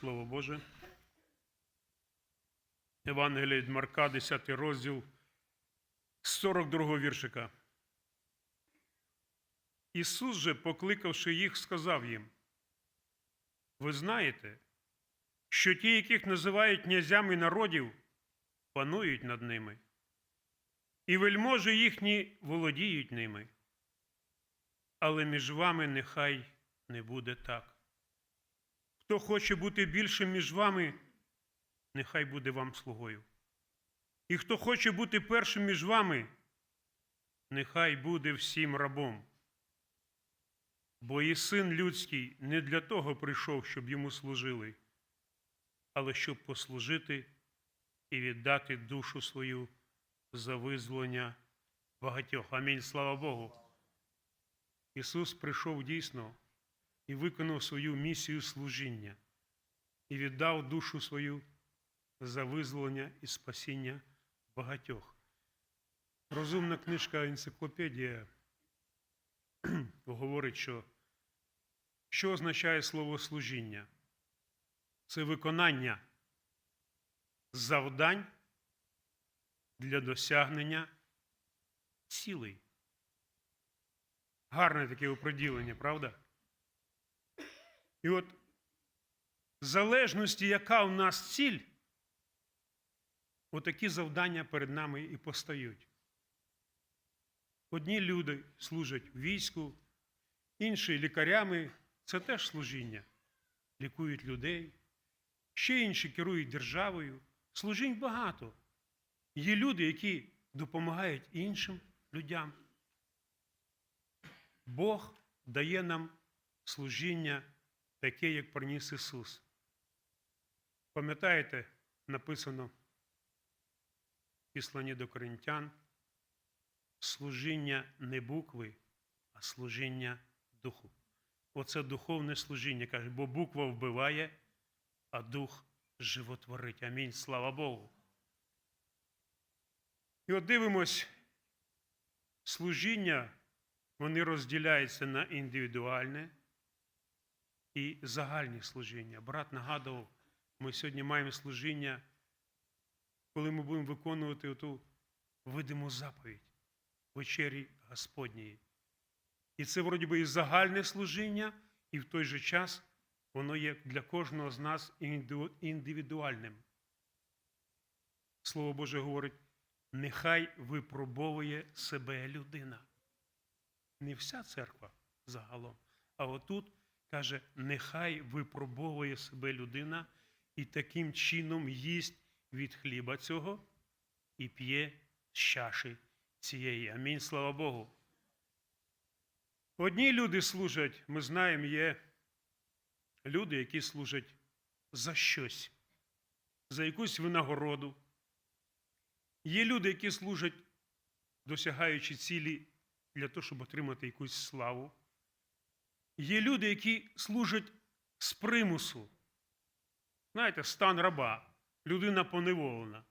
Слово Боже. Євангелія від Марка, 10 розділ, з 42 віршика. Ісус же, покликавши їх, сказав їм: Ви знаєте, що ті, яких називають князями народів, панують над ними, і вельможі їхні володіють ними. Але між вами нехай не буде так. Хто хоче бути більшим між вами, нехай буде вам слугою. І хто хоче бути першим між вами, нехай буде всім рабом. Бо і син людський не для того прийшов, щоб йому служили, але щоб послужити і віддати душу свою за визволення багатьох. Амінь. Слава Богу. Ісус прийшов дійсно і виконав свою місію служіння, і віддав душу свою за визволення і спасіння багатьох. Розумна книжка енциклопедія говорить, що що означає слово служіння? Це виконання завдань для досягнення цілей. Гарне таке оприділення, правда? І от в залежності, яка у нас ціль, отакі завдання перед нами і постають. Одні люди служать в війську, інші лікарями це теж служіння, лікують людей, ще інші керують державою. Служінь багато. Є люди, які допомагають іншим людям. Бог дає нам служіння таке, як приніс Ісус. Пам'ятаєте, написано в післанні до коринтян, служіння не букви, а служіння духу. Оце духовне служіння, каже, бо буква вбиває, а дух животворить. Амінь. Слава Богу. І от дивимось, служіння, вони розділяються на індивідуальне і загальні служіння. Брат нагадував, ми сьогодні маємо служіння, коли ми будемо виконувати ту видиму заповідь вечері Господньої. І це, вроді би, і загальне служіння, і в той же час воно є для кожного з нас індивідуальним. Слово Боже говорить, нехай випробовує себе людина. Не вся церква загалом, а отут каже, нехай випробовує себе людина і таким чином їсть від хліба цього і п'є з чаші цієї. Амінь, слава Богу. Одні люди служать, ми знаємо, є люди, які служать за щось, за якусь винагороду. Є люди, які служать, досягаючи цілі для того, щоб отримати якусь славу. Є люди, які служать з примусу. Знаєте, стан раба, людина поневолена.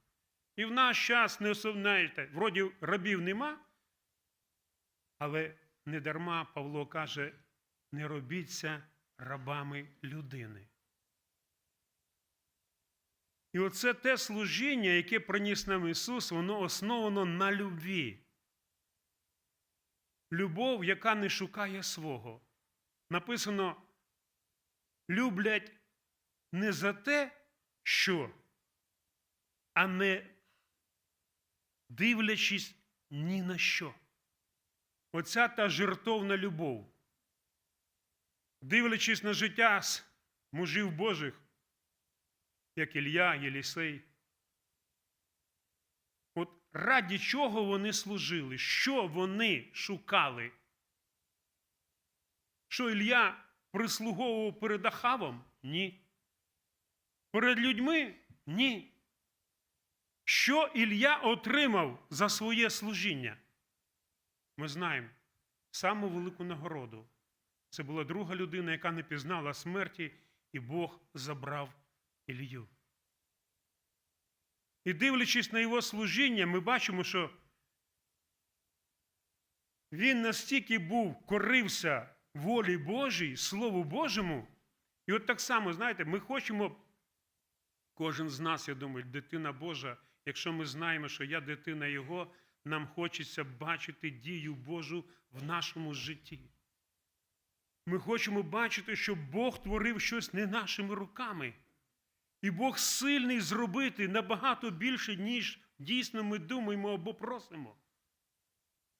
І в наш час не знаєте, вроді рабів нема, але не дарма Павло каже, не робіться рабами людини. І оце те служіння, яке приніс нам Ісус, воно основано на любві. Любов, яка не шукає свого. Написано, люблять не за те, що, а не дивлячись ні на що. Оця та жертовна любов. Дивлячись на життя мужів Божих, як Ілля, Єлісей. От раді чого вони служили, що вони шукали? Що Ілля прислуговував перед Ахавом? Ні. Перед людьми? Ні. Що Ілля отримав за своє служіння? Ми знаємо саму велику нагороду. Це була друга людина, яка не пізнала смерті, і Бог забрав Ілью. І дивлячись на його служіння, ми бачимо, що він настільки був корився волі Божій, Слову Божому, І от так само, знаєте, ми хочемо, кожен з нас, я думаю, дитина Божа, якщо ми знаємо, що я дитина Його, нам хочеться бачити дію Божу в нашому житті. Ми хочемо бачити, що Бог творив щось не нашими руками. І Бог сильний зробити набагато більше, ніж дійсно ми думаємо або просимо.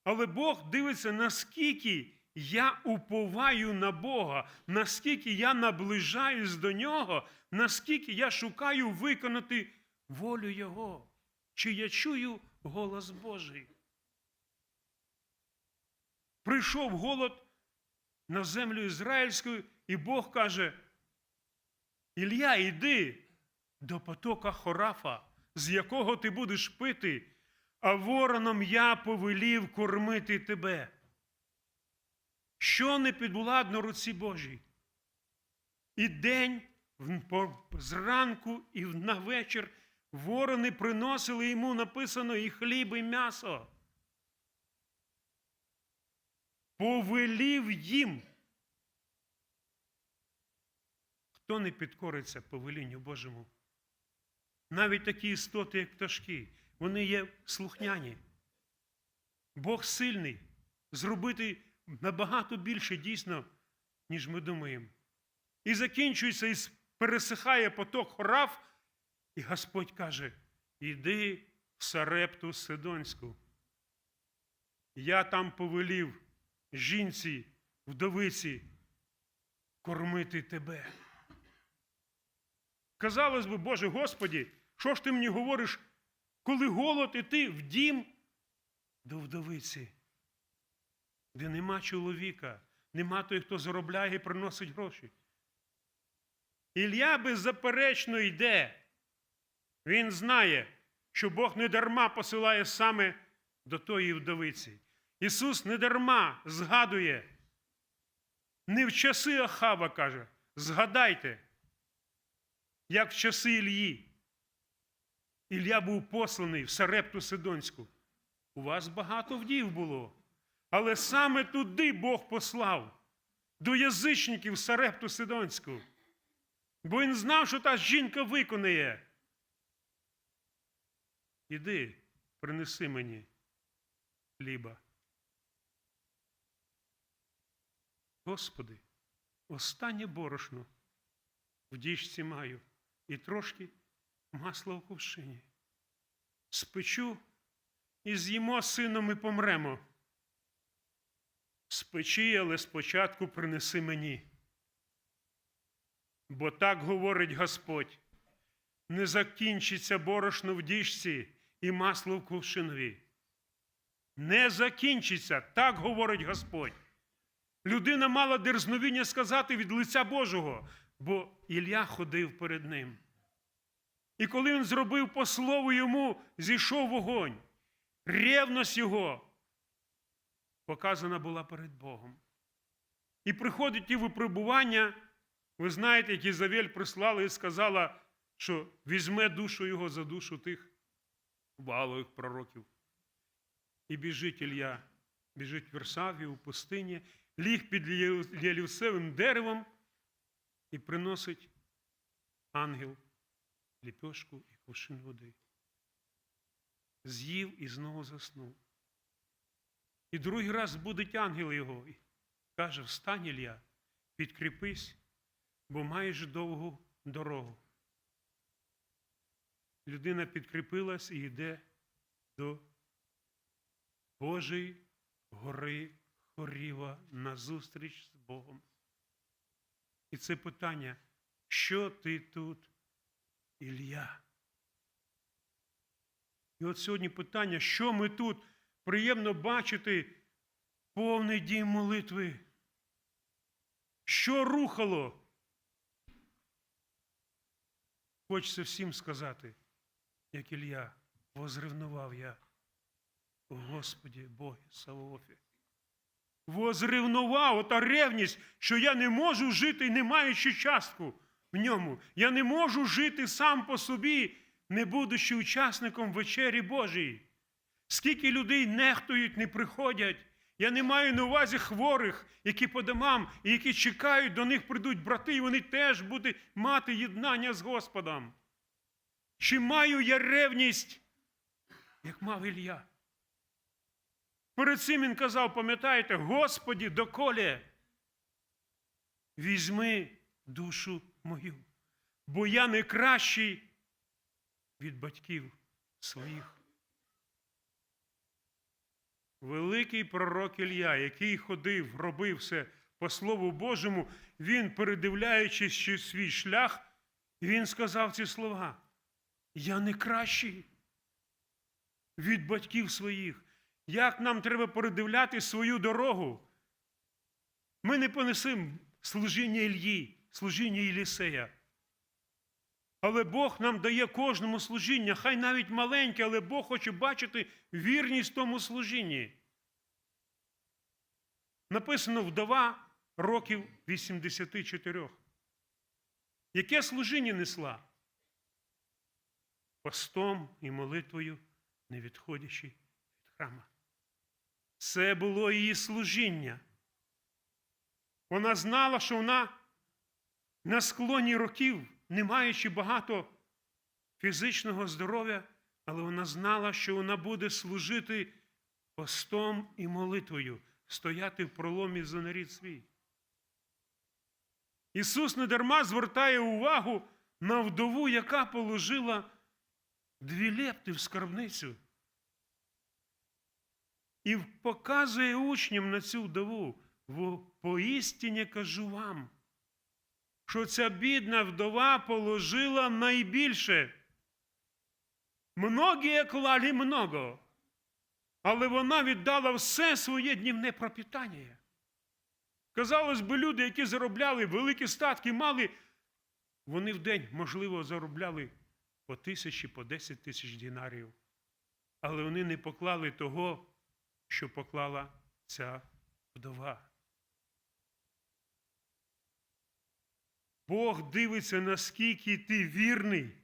Але Бог дивиться, наскільки я уповаю на Бога, наскільки я наближаюсь до Нього, наскільки я шукаю виконати волю Його, чи я чую голос Божий. Прийшов голод на землю ізраїльську, і Бог каже: Ілля, йди до потока Хорафа, з якого ти будеш пити, а вороном я повелів кормити тебе. Що не підвладно руці Божій? І день зранку і на вечір ворони приносили йому написано і хліб, і м'ясо. Повелів їм. Хто не підкориться повелінню Божому? Навіть такі істоти, як пташки, вони є слухняні. Бог сильний зробити набагато більше дійсно, ніж ми думаємо. І закінчується, і пересихає поток хорав, і Господь каже: іди в Сарепту Сидонську. Я там повелів жінці, вдовиці, кормити тебе. Казалось би, Боже Господі, що ж ти мені говориш, коли голод і ти в дім до вдовиці, де нема чоловіка, нема той, хто заробляє і приносить гроші. Ілля беззаперечно йде. Він знає, що Бог не дарма посилає саме до тої вдовиці. Ісус не дарма згадує. Не в часи Ахава каже, згадайте, як в часи Ілії. Ілля був посланий в Сарепту Сидонську. У вас багато вдів було. Але саме туди Бог послав, до язичників Сарепту Сидонську. Бо він знав, що та жінка виконає. Іди, принеси мені хліба. Господи, останнє борошно в діжці маю і трошки масла в кувшині. Спечу і з'їмо сином і помремо. Спечи, але спочатку принеси мені. Бо так говорить Господь: не закінчиться борошно в діжці і масло в кувшинові. Не закінчиться, так говорить Господь. Людина мала дерзновіння сказати від лиця Божого, бо Ілля ходив перед ним. І коли він зробив по слову йому, зійшов вогонь, ревність його показана була перед Богом. І приходить ті випробування, ви знаєте, які Завель прислала і сказала, що візьме душу його за душу тих Ваалових пророків. І біжить Ілля, біжить в Версаві, у пустині, ліг під лілівсевим деревом і приносить ангел ліпешку і кувшин води. З'їв і знову заснув. І другий раз будить ангел його каже: Встань, Ілля, підкріпись, бо маєш довгу дорогу. Людина підкріпилась і йде до Божої гори Хоріва назустріч з Богом. І це питання, що ти тут, Ілля? І от сьогодні питання, що ми тут приємно бачити повний дім молитви. Що рухало? Хочеться всім сказати, як Ілля, возревнував я, Господі Боги Савоофі. Возревнував ота ревність, що я не можу жити, не маючи частку в ньому. Я не можу жити сам по собі, не будучи учасником вечері Божої. Скільки людей нехтують, не приходять, Я не маю на увазі хворих, які по домам, і які чекають, до них прийдуть брати, і вони теж будуть мати єднання з Господом. Чи маю я ревність, як мав Ілля? Перед цим він казав, пам'ятаєте, Господі, доколе, візьми душу мою, бо я не кращий від батьків своїх. Великий пророк Ілля, який ходив, робив все по Слову Божому, він, передивляючись свій шлях, він сказав ці слова. Я не кращий від батьків своїх. Як нам треба передивляти свою дорогу? Ми не понесемо служіння Ільї, служіння Єлісея. Але Бог нам дає кожному служіння, хай навіть маленьке, але Бог хоче бачити вірність тому служінні. Написано вдова років 84. Яке служіння несла? Постом і молитвою, не відходячи від храма. Це було її служіння. Вона знала, що вона на склоні років, не маючи багато фізичного здоров'я, але вона знала, що вона буде служити постом і молитвою, стояти в проломі за нарід свій. Ісус недарма звертає увагу на вдову, яка положила дві лепти в скарбницю. І показує учням на цю вдову. Поістині кажу вам, що ця бідна вдова положила найбільше. Многі клали много, але вона віддала все своє днівне пропитання. Казалось би, люди, які заробляли великі статки, мали, вони в день, можливо, заробляли по тисячі, по десять тисяч динарів. Але вони не поклали того, що поклала ця вдова. Бог дивиться, наскільки ти вірний.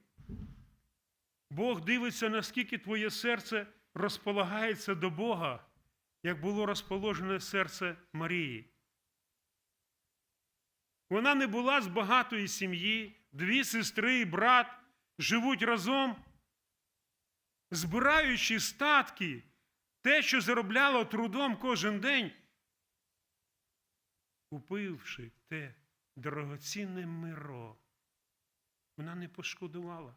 Бог дивиться, наскільки твоє серце розполагається до Бога, як було розположене серце Марії. Вона не була з багатої сім'ї, дві сестри і брат живуть разом, збираючи статки, те, що заробляло трудом кожен день, купивши те дорогоцінне миро, вона не пошкодувала.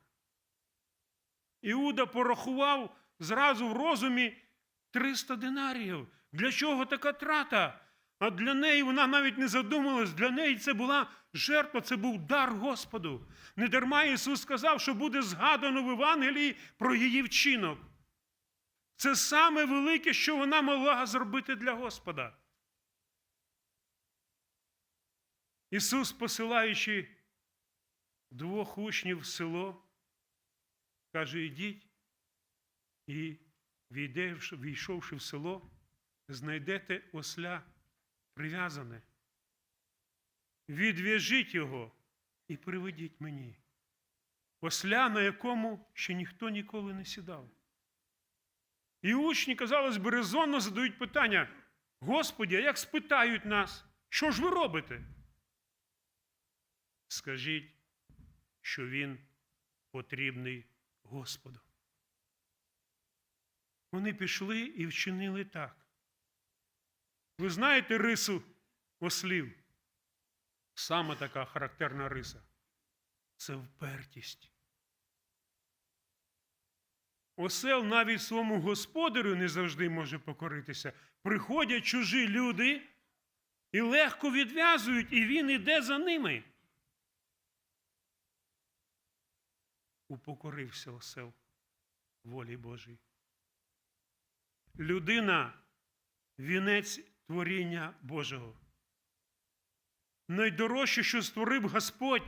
Іуда порахував зразу в розумі 300 динаріїв. Для чого така трата? А для неї вона навіть не задумалась, для неї це була жертва, це був дар Господу. Недарма Ісус сказав, що буде згадано в Євангелії про її вчинок. Це саме велике, що вона могла зробити для Господа. Ісус, посилаючи двох учнів в село, каже, ідіть і, війшовши в село, знайдете осля прив'язане. Відв'яжіть його і приведіть мені. Осля, на якому ще ніхто ніколи не сідав. І учні, казалось би, резонно задають питання: Господі, а як спитають нас, що ж ви робите? Скажіть, що він потрібний Господу. Вони пішли і вчинили так. Ви знаєте рису ослів? Саме така характерна риса це впертість. Осел навіть своєму господарю не завжди може покоритися. Приходять чужі люди і легко відв'язують, і він іде за ними. Упокорився осел волі Божій. Людина вінець творіння Божого. Найдорожче, що створив Господь,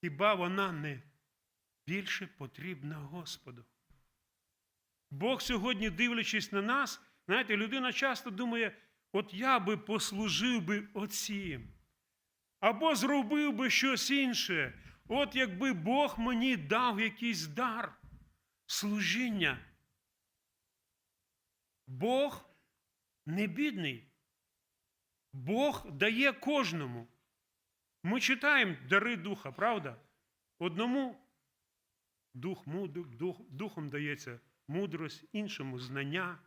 хіба вона не більше потрібна Господу. Бог сьогодні, дивлячись на нас, знаєте, людина часто думає, от я би послужив би оцім, або зробив би щось інше. От якби Бог мені дав якийсь дар служіння. Бог не бідний. Бог дає кожному. Ми читаємо дари духа, правда? Одному дух, дух, духом дається мудрость, іншому знання,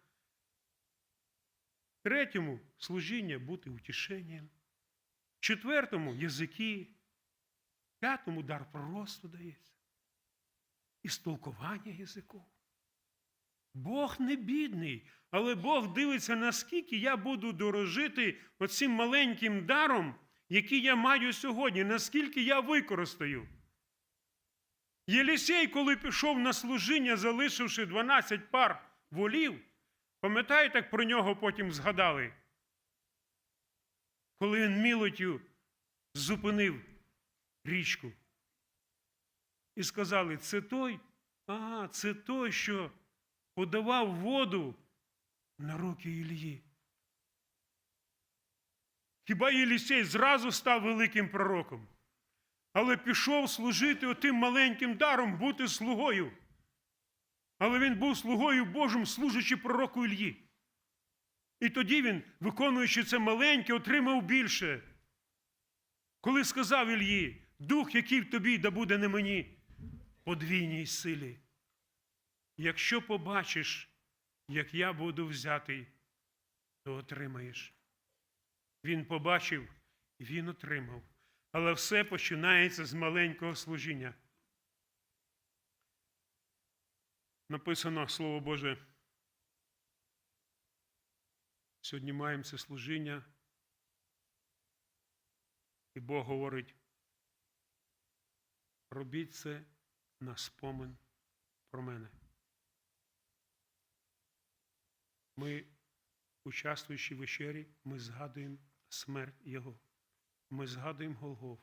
третьому служіння бути утішенням, четвертому язики, п'ятому дар пророцтва дається і столкування язику. Бог не бідний, але Бог дивиться, наскільки я буду дорожити оцим маленьким даром, який я маю сьогодні, наскільки я використаю. Єлісей, коли пішов на служіння, залишивши 12 пар волів, пам'ятаєте, як про нього потім згадали? Коли він мілотю зупинив річку. І сказали, це той, а, це той, що подавав воду на руки Ілії. Хіба Єлісей зразу став великим пророком, але пішов служити отим маленьким даром, бути слугою. Але він був слугою Божим, служачи пророку Ільї. І тоді він, виконуючи це маленьке, отримав більше. Коли сказав Ільї, дух, який в тобі, да буде не мені, подвійній силі. Якщо побачиш, як я буду взятий, то отримаєш. Він побачив і він отримав. Але все починається з маленького служіння. Написано Слово Боже. Сьогодні маємо це служіння. І Бог говорить, робіть це на спомин про мене. Ми, участвуючи в вечері, ми згадуємо смерть Його. Ми згадуємо Голгоф,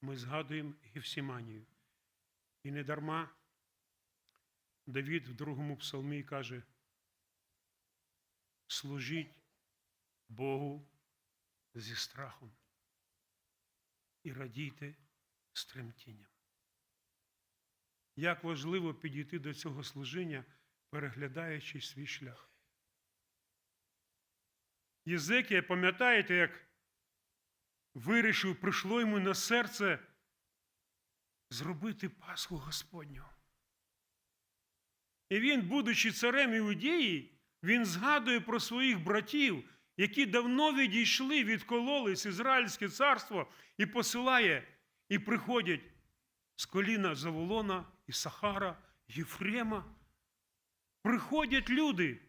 ми згадуємо Гефсіманію. І не дарма Давід в другому псалмі каже: служіть Богу зі страхом і радійте з тремтінням. Як важливо підійти до цього служіння, переглядаючи свій шлях. Єзекія, пам'ятаєте, як вирішив, прийшло йому на серце зробити Пасху Господню. І він, будучи царем Іудеї, він згадує про своїх братів, які давно відійшли, відкололись Ізраїльське царство, і посилає, і приходять з коліна Заволона, Ісахара, Єфрема. Приходять люди.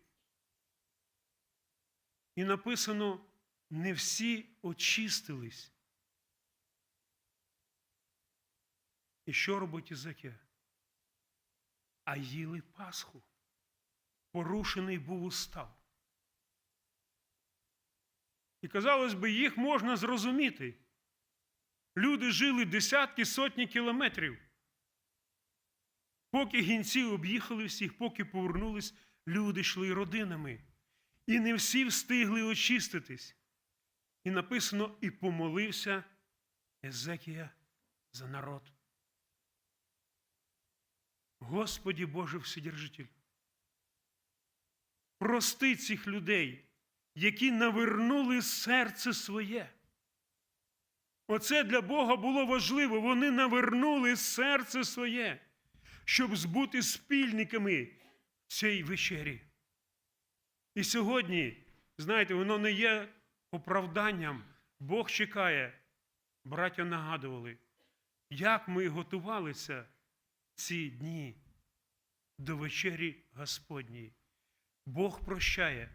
І написано, не всі очистились. І що робить Ізекія? А їли Пасху. Порушений був устав. І, казалось би, їх можна зрозуміти. Люди жили десятки, сотні кілометрів. Поки гінці об'їхали всіх, поки повернулись, люди йшли родинами. І не всі встигли очиститись. І написано, і помолився Езекія за народ. Господі Боже Вседержитель, прости цих людей, які навернули серце своє. Оце для Бога було важливо. Вони навернули серце своє, щоб збути спільниками цієї вечері. І сьогодні, знаєте, воно не є оправданням. Бог чекає. Браття нагадували, як ми готувалися ці дні до вечері Господній. Бог прощає.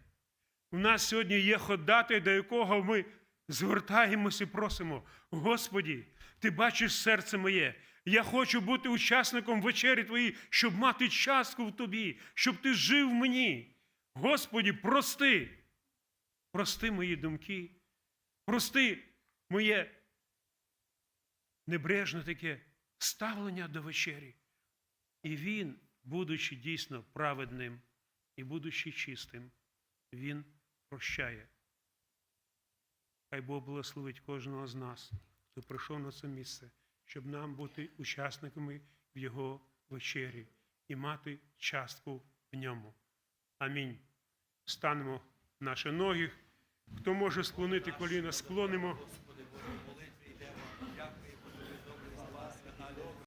У нас сьогодні є ходатай, до якого ми звертаємося і просимо. Господі, ти бачиш серце моє. Я хочу бути учасником вечері Твоїй, щоб мати частку в тобі, щоб ти жив в мені. Господі, прости, прости мої думки, прости моє небрежне таке ставлення до вечері. І він, будучи дійсно праведним і будучи чистим, він прощає. Хай Бог благословить кожного з нас, хто прийшов на це місце, щоб нам бути учасниками в Його вечері і мати частку в ньому. Амінь. Станемо наші ноги. Хто може склонити коліна, склонимо.